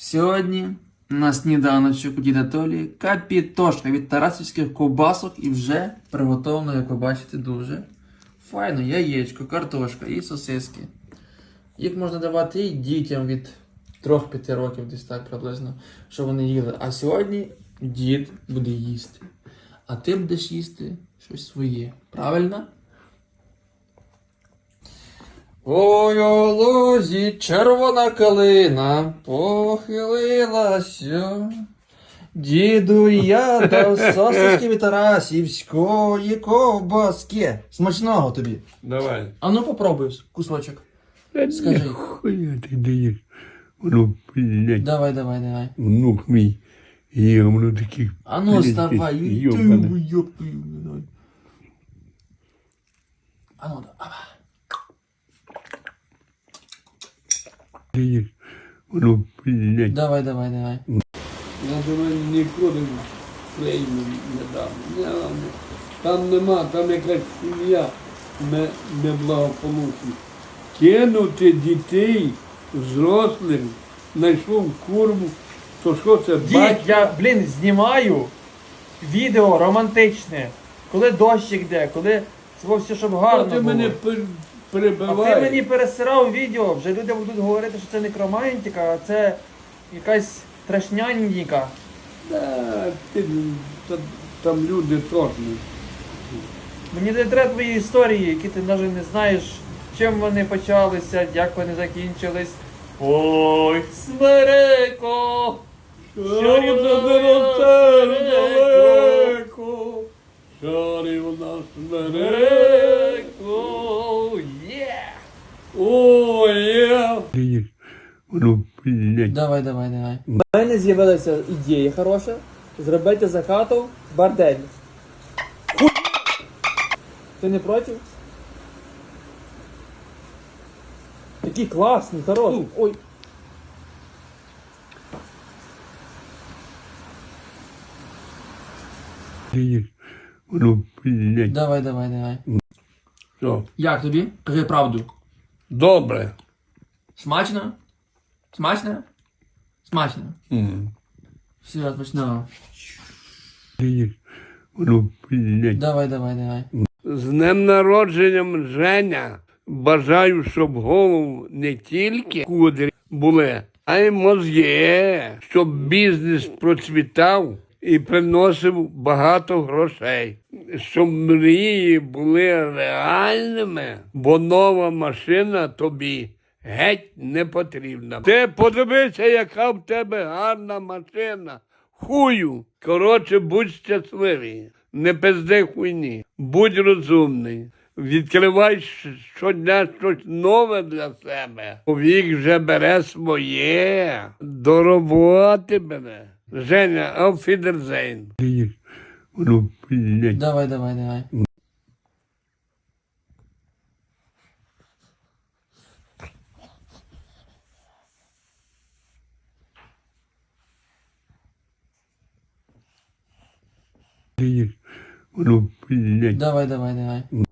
Сьогодні на сніданочок у діда Толі капітошка від тарасівських ковбасок і вже приготовлено, як ви бачите, дуже файно. Яєчко, картошка і сосиски. Їх можна давати і дітям від 3-5 років, десь так приблизно, що вони їли. А сьогодні дід буде їсти. А ти будеш їсти щось своє. Правильно? Ой, у лузі червона калина похилилася. Діду я дав сосиски від Тарасівської ковбаски. Смачного тобі. Давай. А ну попробуй кусочок. Скажи. Хуя ти даєш. Воно, блядь, Давай, давай, давай. внук мій. І воно такі. А ну вставай. Ти, йоп. А ну, давай. Воно, блядь. Давай, давай, давай. Я думаю, нікуди клейму не дам. Не дам. Там нема, там якась сім'я не, неблагополучна. Кинути дітей взрослим, знайшов курму, то що це Дід, батько? я, блін, знімаю відео романтичне. Коли дощ йде, коли це все, щоб гарно ти було. мене пер- А ти мені пересирав відео, вже люди будуть говорити, що це не романтика, а це якась трешнянніка. Да, ти, та- там люди теж. Мені не треба твої історії, які ти навіть не знаєш, чим вони почалися, як вони закінчились. Ой, смереко! Шарів задиротер далеко, шарів нас мере. О, є. Блядь. Давай, давай, давай. У мене з'явилася ідея хороша зробити за хату бордель. Ти не проти? Такий класний, хороший. Ой. Воно, блядь. Давай, давай, давай. Що? Як тобі? Кажи правду. Добре. Смачно? Смачно? Смачно. М. Все, смачно. Блядь. Давай, давай, давай. З днем народженням Женя. Бажаю, щоб голову не тільки кудрі були, а й мозги, щоб бізнес процвітав і приносив багато грошей, щоб мрії були реальними, бо нова машина тобі геть не потрібна. Ти подивися, яка в тебе гарна машина. Хую. Коротше, будь щасливий, не пизди хуйні, будь розумний. Відкривай щодня щось нове для себе. Вік вже бере своє. До роботи бере. Женя, ауфідерзейн. Воно, блядь. Давай, давай, давай. Ну, блядь. Давай, давай, давай.